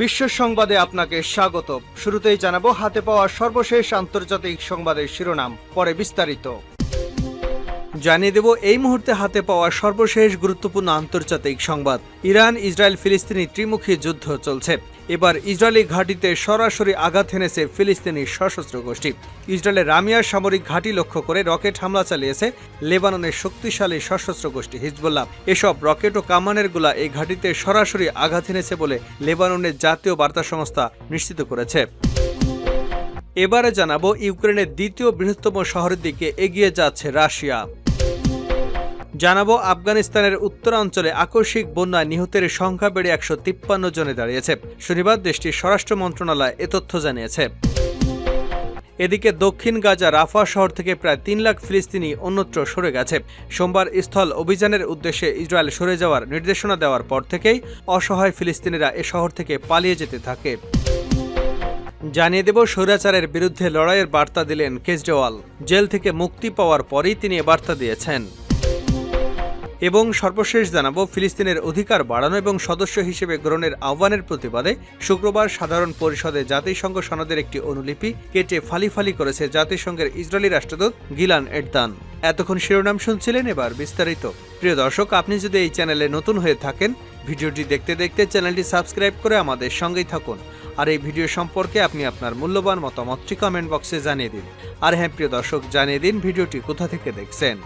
বিশ্ব সংবাদে আপনাকে স্বাগত। শুরুতেই জানাব, হাতে পাওয়া সর্বশেষ আন্তর্জাতিক সংবাদের শিরোনাম, পরে বিস্তারিত। জানিয়ে দেব, এই মুহূর্তে হাতে পাওয়া সর্বশেষ গুরুত্বপূর্ণ আন্তর্জাতিক সংবাদ। ইরান, ইসরায়েল, ফিলিস্তিনি ত্রিমুখী যুদ্ধ চলছে। এবার ইসরায়েলি ঘাঁটিতে সরাসরি আঘাত হেনেছে ফিলিস্তিনি সশস্ত্র গোষ্ঠী। ইসরায়েলের রামিয়ার সামরিক ঘাঁটি লক্ষ্য করে রকেট হামলা চালিয়েছে লেবাননের শক্তিশালী সশস্ত্র গোষ্ঠী হিজবুল্লাহ। এসব রকেট ও কামানেরগুলা এই ঘাঁটিতে সরাসরি আঘাত হেনেছে বলে লেবাননের জাতীয় বার্তা সংস্থা নিশ্চিত করেছে। এবারে জানাব ইউক্রেনের দ্বিতীয় বৃহত্তম শহরের দিকে এগিয়ে যাচ্ছে রাশিয়া। জানাব, আফগানিস্তানের উত্তরাঞ্চলে আকস্মিক বন্যায় নিহতের সংখ্যা বেড়ে একশো তিপ্পান্ন জনে দাঁড়িয়েছে। শনিবার দেশটির স্বরাষ্ট্র মন্ত্রণালয় এ তথ্য জানিয়েছে। এদিকে দক্ষিণ গাজা রাফা শহর থেকে প্রায় তিন লাখ ফিলিস্তিনি অন্যত্র সরে গেছে। সোমবার স্থল অভিযানের উদ্দেশ্যে ইসরায়েল সরে যাওয়ার নির্দেশনা দেওয়ার পর থেকেই অসহায় ফিলিস্তিনিরা এ শহর থেকে পালিয়ে যেতে থাকে। জানিয়ে দেব, স্বৈরাচারের বিরুদ্ধে লড়াইয়ের বার্তা দিলেন কেজরিওয়াল। জেল থেকে মুক্তি পাওয়ার পরই তিনি এ বার্তা দিয়েছেন। এবং সর্বশেষ জানাব, ফিলিস্তিনের অধিকার বাড়ানো এবং সদস্য হিসেবে গ্রহণের আহ্বানের প্রতিবাদে শুক্রবার সাধারণ পরিষদে জাতিসংঘ সনদের একটি অনুলিপি কেটে ফালি ফালি করেছে জাতিসংঘের ইসরায়েলি রাষ্ট্রদূত গিলান এডদান এতক্ষণ শিরোনাম শুনছিলেন এবার বিস্তারিত। প্রিয় দর্শক, আপনি যদি এই চ্যানেলে নতুন হয়ে থাকেন, ভিডিওটি দেখতে দেখতে চ্যানেলটি সাবস্ক্রাইব করে আমাদের সঙ্গেই থাকুন। আর এই ভিডিও সম্পর্কে আপনি আপনার মূল্যবান মতামতটি কমেন্ট বক্সে জানিয়ে দিন। আর হ্যাঁ প্রিয় দর্শক, জানিয়ে দিন ভিডিওটি কোথা থেকে দেখছেন।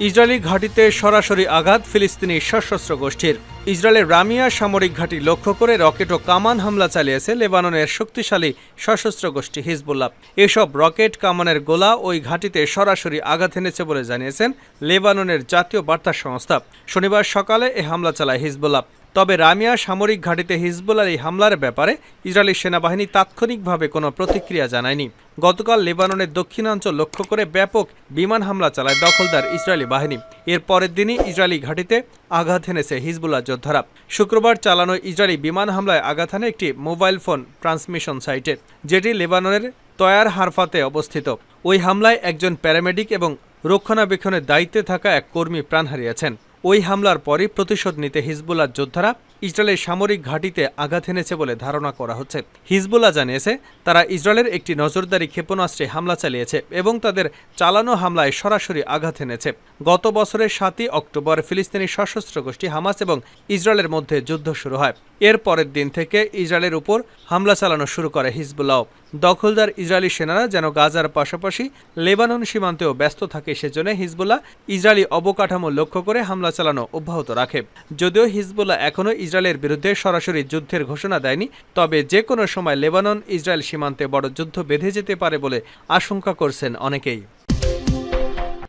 ইসরায়েলি ঘাঁটিতে সরাসরি আঘাত ফিলিস্তিনি সশস্ত্র গোষ্ঠীর। ইসরায়েলের রামিয়া সামরিক ঘাঁটি লক্ষ্য করে রকেট ও কামান হামলা চালিয়েছে লেবাননের শক্তিশালী সশস্ত্র গোষ্ঠী হিজবুল্লাহ। এসব রকেট, কামানের গোলা ওই ঘাঁটিতে সরাসরি আঘাত এনেছে বলে জানিয়েছেন লেবাননের জাতীয় বার্তা সংস্থা। শনিবার সকালে এ হামলা চালায় হিজবুল্লাহ। তবে রামিয়া সামরিক ঘাঁটিতে হিজবুল্লার এই হামলার ব্যাপারে ইসরায়েলি সেনাবাহিনী তাৎক্ষণিকভাবে কোনো প্রতিক্রিয়া জানায়নি। গতকাল লেবাননের দক্ষিণাঞ্চল লক্ষ্য করে ব্যাপক বিমান হামলা চালায় দখলদার ইসরায়েলি বাহিনী। এর পরের দিনই ইসরায়েলি ঘাঁটিতে আঘাত হেনেছে হিজবুল্লাহ যোদ্ধারা। শুক্রবার চালানো ইসরায়েলি বিমান হামলায় আঘাত হানে একটি মোবাইল ফোন ট্রান্সমিশন সাইটে, যেটি লেবাননের তয়ার হারফাতে অবস্থিত। ওই হামলায় একজন প্যারামেডিক এবং রক্ষণাবেক্ষণের দায়িত্বে থাকা এক কর্মী প্রাণ হারিয়েছেন। ওই হামলার পরই প্রতিশোধ নিতে হিজবুল্লাহ যোদ্ধারা ইসরায়েলের সামরিক ঘাঁটিতে আঘাত এনেছে বলে ধারণা করা হচ্ছে। হিজবুল্লাহ জানিয়েছে, তারা ইসরায়েলের একটি নজরদারি ক্ষেপণাস্ত্রে হামলা চালিয়েছে এবং তাদের চালানো হামলায় সরাসরি আঘাত এনেছে। গত বছরের সাতই অক্টোবর ফিলিস্তিনি সশস্ত্র গোষ্ঠী হামাস এবং ইসরায়েলের মধ্যে যুদ্ধ শুরু হয়। এর পরের দিন থেকে ইসরায়েলের উপর হামলা চালানো শুরু করে হিজবুল্লাহ। দখলদার ইসরায়েলি সেনারা যেন গাজার পাশাপাশি লেবানন সীমান্তেও ব্যস্ত থাকে সেজন্য হিজবুল্লাহ ইসরায়েলি অবকাঠামো লক্ষ্য করে হামলা চালানো অব্যাহত রাখে। যদিও হিজবুল্লাহ এখনও ইসরায়েলের বিরুদ্ধে সরাসরি যুদ্ধের ঘোষণা দেয়নি, তবে যে কোনো সময় লেবানন ইসরায়েল সীমান্তে বড় যুদ্ধ বেঁধে যেতে পারে বলে আশঙ্কা করছেন অনেকেই।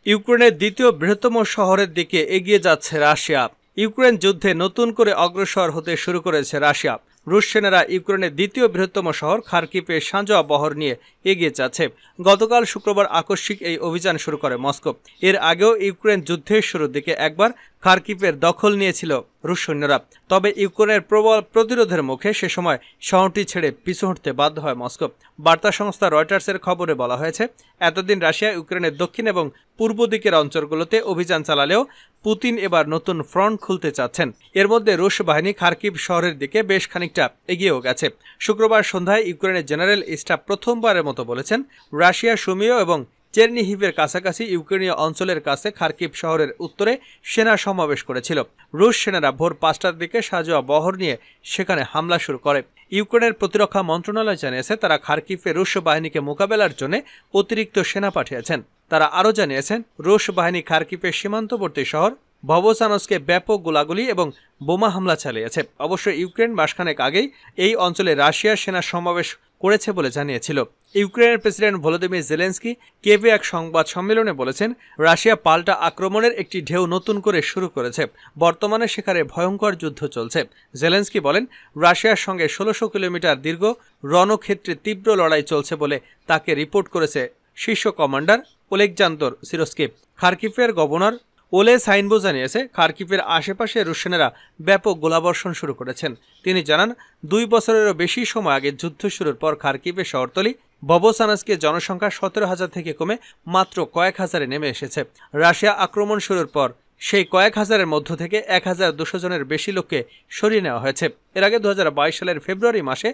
ইউক্রেনের দ্বিতীয় বৃহত্তম শহরের দিকে এগিয়ে যাচ্ছে রাশিয়া। ইউক্রেন যুদ্ধে নতুন করে অগ্রসর হতে শুরু করেছে রাশিয়া। রুশ সেনারা ইউক্রেনের দ্বিতীয় বৃহত্তম শহর খার্কিপে সাঁজোয়া বহর নিয়ে এগিয়ে যাচ্ছে। গতকাল শুক্রবার আকস্মিক এই অভিযান শুরু করে মস্কো। এর আগেও ইউক্রেন যুদ্ধের শুরুর দিকে একবার খার্কিপের দখল নিয়েছিল রুশ সৈন্যরা। তবে ইউক্রেনের প্রবল প্রতিরোধের মুখে সে সময় শহরটি ছেড়ে পিছু হটতে বাধ্য হয় মস্কো। বার্তা সংস্থা রয়টার্সের খবরে বলা হয়েছে, এতদিন রাশিয়া ইউক্রেনের দক্ষিণ এবং পূর্ব দিকের অঞ্চলগুলোতে অভিযান চালালেও পুতিন এবার নতুন ফ্রন্ট খুলতে চাচ্ছেন। এর মধ্যে রুশ বাহিনী খার্কিভ শহরের দিকে বেশ খানিকটা এগিয়েও গেছে। শুক্রবার সন্ধ্যায় ইউক্রেনের জেনারেল স্টাফ প্রথমবারের মতো বলেছেন, রাশিয়া সুমিও এবং চেরনিহিভের কাছাকাছি ইউক্রেনীয় অঞ্চলের কাছে খার্কিভ শহরের উত্তরে সেনা সমাবেশ করেছিল। রুশ সেনারা ভোর পাঁচটার দিকে সাজোয়া বহর নিয়ে সেখানে হামলা শুরু করে। ইউক্রেনের প্রতিরক্ষা মন্ত্রণালয় জানিয়েছে, তারা খার্কিফে রুশ বাহিনীকে মোকাবেলার জন্য অতিরিক্ত সেনা পাঠিয়েছেন। তারা আরও জানিয়েছেন, রুশ বাহিনী খার্কিফের সীমান্তবর্তী শহর ভবসানসকে ব্যাপক গোলাগুলি এবং বোমা হামলা চালিয়েছে। অবশ্য ইউক্রেন মাসখানেক আগেই এই অঞ্চলে রাশিয়ার সেনা সমাবেশ করেছে বলে জানিয়েছিল। ইউক্রেনের প্রেসিডেন্ট ভলোদিমির জেলেন্সকি কেভে এক সংবাদ সম্মেলনে বলেছেন, রাশিয়া পাল্টা আক্রমণের একটি ঢেউ নতুন করে শুরু করেছে। বর্তমানে সেখানে ভয়ঙ্কর যুদ্ধ চলছে। জেলেন্সকি বলেন, রাশিয়ার সঙ্গে ষোলোশো কিলোমিটার দীর্ঘ রণক্ষেত্রে তীব্র লড়াই চলছে বলে তাকে রিপোর্ট করেছে শীর্ষ কমান্ডার ওলেকজান্তর সিরোস্কিপ খার্কিফের গভর্নর ওলে সাইনবো জানিয়েছে খার্কিফের আশেপাশে রুশেনেরা ব্যাপক গোলাবর্ষণ শুরু করেছেন। তিনি জানান, দুই বছরেরও বেশি সময় আগে যুদ্ধ শুরুর পর খার্কিফের শহরতলি ববসানাসকে জনসংখ্যা সতেরো হাজার থেকে কমে মাত্র কয়েক হাজারে নেমে এসেছে। রাশিয়া আক্রমণ শুরুর পর সেই কয়েক হাজারের মধ্য থেকে এক হাজার দুশো জনের বেশি লোককে সরিয়ে নেওয়া হয়েছে। এর আগে দু হাজার বাইশ সালের ফেব্রুয়ারি মাসে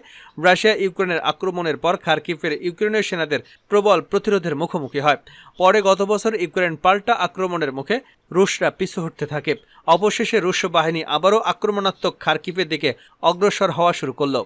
রাশিয়া ইউক্রেনের আক্রমণের পর খার্কিফের ইউক্রেনের সেনাদের প্রবল প্রতিরোধের মুখোমুখি হয়। পরে গত বছর ইউক্রেন পাল্টা আক্রমণের মুখে রুশরা পিছু হটতে থাকে। অবশেষে রুশ বাহিনী আবারও আক্রমণাত্মক খার্কিফের দিকে অগ্রসর হওয়া শুরু করল।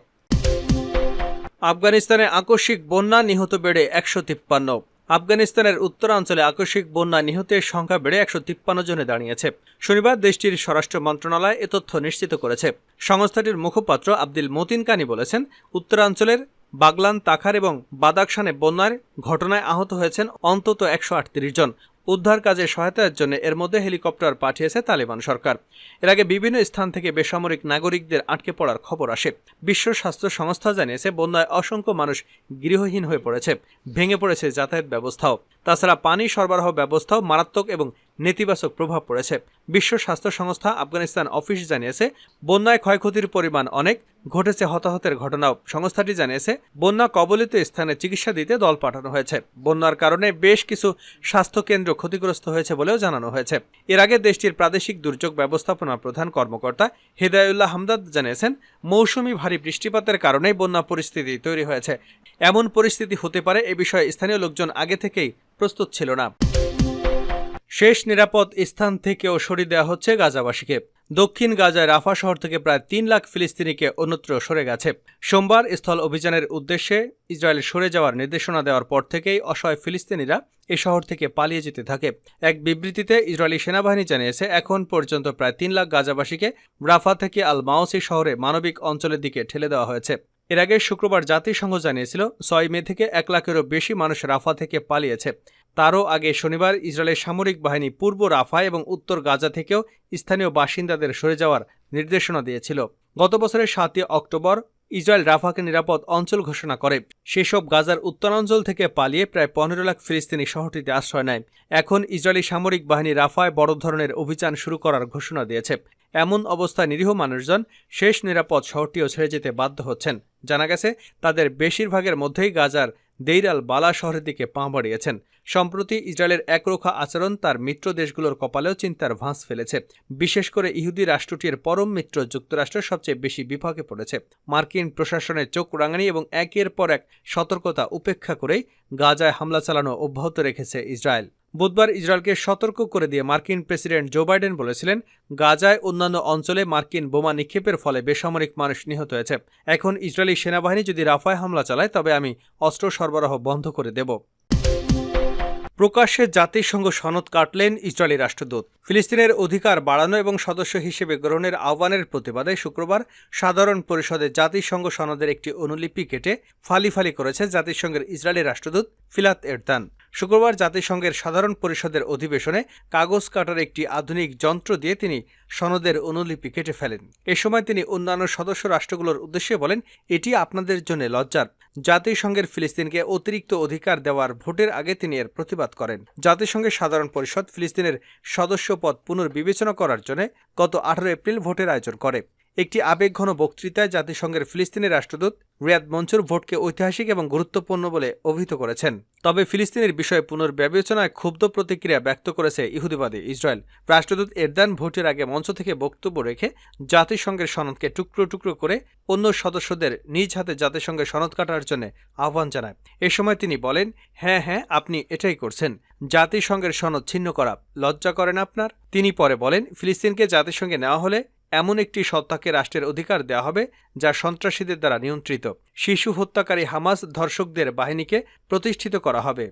আফগানিস্তানে আকস্মিক বন্যা নিহত বেড়ে একশো তিপ্পান্ন। আফগানিস্তানের উত্তরাঞ্চলে আকস্মিক বন্যা নিহতের সংখ্যা বেড়ে একশো তিপ্পান্ন জনে দাঁড়িয়েছে। শনিবার দেশটির স্বরাষ্ট্র মন্ত্রণালয় এ তথ্য নিশ্চিত করেছে। সংস্থাটির মুখপাত্র আব্দুল মতিন কানি বলেছেন, উত্তরাঞ্চলের বাগলান, তাখার এবং বাদাকশানে বন্যার ঘটনায় আহত হয়েছেন অন্তত একশো আটত্রিশ জন। উদ্ধার কাজে সহায়তার জন্য এর মধ্যে হেলিকপ্টার পাঠিয়েছে তালেবান সরকার। এর আগে বিভিন্ন স্থান থেকে বেসামরিক নাগরিকদের আটকে পড়ার খবর আসে। বিশ্ব স্বাস্থ্য সংস্থা জানিয়েছে, বন্যায় অসংখ্য মানুষ গৃহহীন হয়ে পড়েছে, ভেঙে পড়েছে যাতায়াত ব্যবস্থাও। তাছাড়া পানি সরবরাহ ব্যবস্থাও মারাত্মক এবং নেতিবাচক প্রভাব পড়েছে। বিশ্ব স্বাস্থ্য সংস্থা আফগানিস্তান অফিস জানিয়েছে, বন্যায় ক্ষয়ক্ষতির পরিমাণ অনেক, ঘটেছে হতাহতের ঘটনাও। সংস্থাটি জানিয়েছে, বন্যা কবলিত স্থানে চিকিৎসা দিতে দল পাঠানো হয়েছে। বন্যার কারণে বেশ কিছু স্বাস্থ্যকেন্দ্র ক্ষতিগ্রস্ত হয়েছে বলেও জানানো হয়েছে। এর আগে দেশটির প্রাদেশিক দুর্যোগ ব্যবস্থাপনা প্রধান কর্মকর্তা হেদায়ুল্লাহ হামদাদ জানিয়েছেন, মৌসুমি ভারী বৃষ্টিপাতের কারণেই বন্যা পরিস্থিতি তৈরি হয়েছে। এমন পরিস্থিতি হতে পারে এ বিষয়ে স্থানীয় লোকজন আগে থেকেই প্রস্তুত ছিল না। শেষ নিরাপদ স্থান থেকেও সরিয়ে দেওয়া হচ্ছে গাজাবাসীকে। দক্ষিণ গাজায় রাফা শহর থেকে প্রায় তিন লাখ ফিলিস্তিনিকে অন্যত্র সরে গেছে। সোমবার স্থল অভিযানের উদ্দেশ্যে ইসরায়েল সরে যাওয়ার নির্দেশনা দেওয়ার পর থেকেই অসহায় ফিলিস্তিনিরা এ শহর থেকে পালিয়ে যেতে থাকে। এক বিবৃতিতে ইসরায়েলি সেনাবাহিনী জানিয়েছে, এখন পর্যন্ত প্রায় তিন লাখ গাজাবাসীকে রাফা থেকে আল মাওসি শহরে মানবিক অঞ্চলের দিকে ঠেলে দেওয়া হয়েছে। এর আগে শুক্রবার জাতিসংঘ জানিয়েছিল, ছয় মে থেকে এক লাখেরও বেশি মানুষ রাফা থেকে পালিয়েছে। তারও আগে শনিবার ইসরায়েলের সামরিক বাহিনী পূর্ব রাফা এবং উত্তর গাজা থেকেও স্থানীয় বাসিন্দাদের সরে যাওয়ার নির্দেশনা দিয়েছিল। গত বছরের সাতই অক্টোবর ইসরায়েল রাফাকে নিরাপদ অঞ্চল ঘোষণা করে। সেসব গাজার উত্তরাঞ্চল থেকে পালিয়ে প্রায় পনেরো লাখ ফিলিস্তিনি শহরটিতে আশ্রয় নেয়। এখন ইসরায়েলি সামরিক বাহিনী রাফায় বড় ধরনের অভিযান শুরু করার ঘোষণা দিয়েছে। এমন অবস্থায় নিরীহ মানুষজন শেষ নিরাপদ শহরটিও ছেড়ে যেতে বাধ্য হচ্ছেন। জানা গেছে, তাদের বেশিরভাগের মধ্যেই গাজার দেইরাল বালা শহরের দিকে পা বাড়িয়েছেন। সম্প্রতি ইসরায়েলের একরোখা আচরণ তার মিত্র দেশগুলোর কপালেও চিন্তার ভাঁজ ফেলেছে। বিশেষ করে ইহুদি রাষ্ট্রটির পরম মিত্র যুক্তরাষ্ট্র সবচেয়ে বেশি বিভাগে পড়েছে। মার্কিন প্রশাসনের চোখ রাঙানি এবং একের পর এক সতর্কতা উপেক্ষা করেই গাজায় হামলা চালানো অব্যাহত রেখেছে ইসরায়েল। বুধবার ইসরায়েলকে সতর্ক করে দিয়ে মার্কিন প্রেসিডেন্ট জো বাইডেন বলেছিলেন, গাজায় অন্যান্য অঞ্চলে মার্কিন বোমা নিক্ষেপের ফলে বেসামরিক মানুষ নিহত হয়েছে। এখন ইসরায়েলি সেনাবাহিনী যদি রাফায় হামলা চালায়, তবে আমি অস্ত্র সরবরাহ বন্ধ করে দেব। প্রকাশ্যে জাতিসংঘ সনদ কাটলেন ইসরায়েলি রাষ্ট্রদূত। ফিলিস্তিনের অধিকার বাড়ানো এবং সদস্য হিসেবে গ্রহণের আহ্বানের প্রতিবাদে শুক্রবার সাধারণ পরিষদে জাতিসংঘ সনদের একটি অনুলিপি কেটে ফালি ফালি করেছে জাতিসংঘের ইসরায়েলি রাষ্ট্রদূত ফিলাত এরদান। শুক্রবার জাতিসংঘের সাধারণ পরিষদের অধিবেশনে কাগজ কাটার একটি আধুনিক যন্ত্র দিয়ে তিনি সনদের অনুলিপি কেটে ফেলেন। এ সময় তিনি অন্যান্য সদস্য রাষ্ট্রগুলোর উদ্দেশ্যে বলেন, এটি আপনাদের জন্য লজ্জার। জাতিসংঘের ফিলিস্তিনকে অতিরিক্ত অধিকার দেওয়ার ভোটের আগে তিনি এর প্রতিবাদ করেন। জাতিসংঘের সাধারণ পরিষদ ফিলিস্তিনের সদস্যপদ পুনর্বিবেচনা করার জন্য গত আঠারো এপ্রিল ভোটের আয়োজন করে। একটি আবেগঘন বক্তৃতায় জাতিসংঘের ফিলিস্তিনি রাষ্ট্রদূত রিয়াদ মঞ্চুর ভোটকে ঐতিহাসিক এবং গুরুত্বপূর্ণ বলে অভিহিত করেছেন। তবে ফিলিস্তিনের বিষয়ে পুনর্বিবেচনায় ক্ষুব্ধ প্রতিক্রিয়া ব্যক্ত করেছে ইহুদিবাদী ইসরায়েল। রাষ্ট্রদূত এরদান ভোটের আগে মঞ্চ থেকে বক্তব্য রেখে জাতিসংঘের সনদকে টুকরো টুকরো করে অন্য সদস্যদের নিজ হাতে জাতিসংঘের সনদ কাটার জন্য আহ্বান জানায়। এ সময় তিনি বলেন হ্যাঁ হ্যাঁ আপনি এটাই করছেন। জাতিসংঘের সনদ ছিন্ন করা লজ্জা করেন আপনার? তিনি পরে বলেন, ফিলিস্তিনকে জাতিসংঘে নেওয়া হলে এমন একটি সত্তাকে রাষ্ট্রের অধিকার দেওয়া হবে যা সন্ত্রাসীদের দ্বারা নিয়ন্ত্রিত। শিশু হত্যাকারী হামাস ধর্ষকদের বাহিনীকে প্রতিষ্ঠিত করা হবে।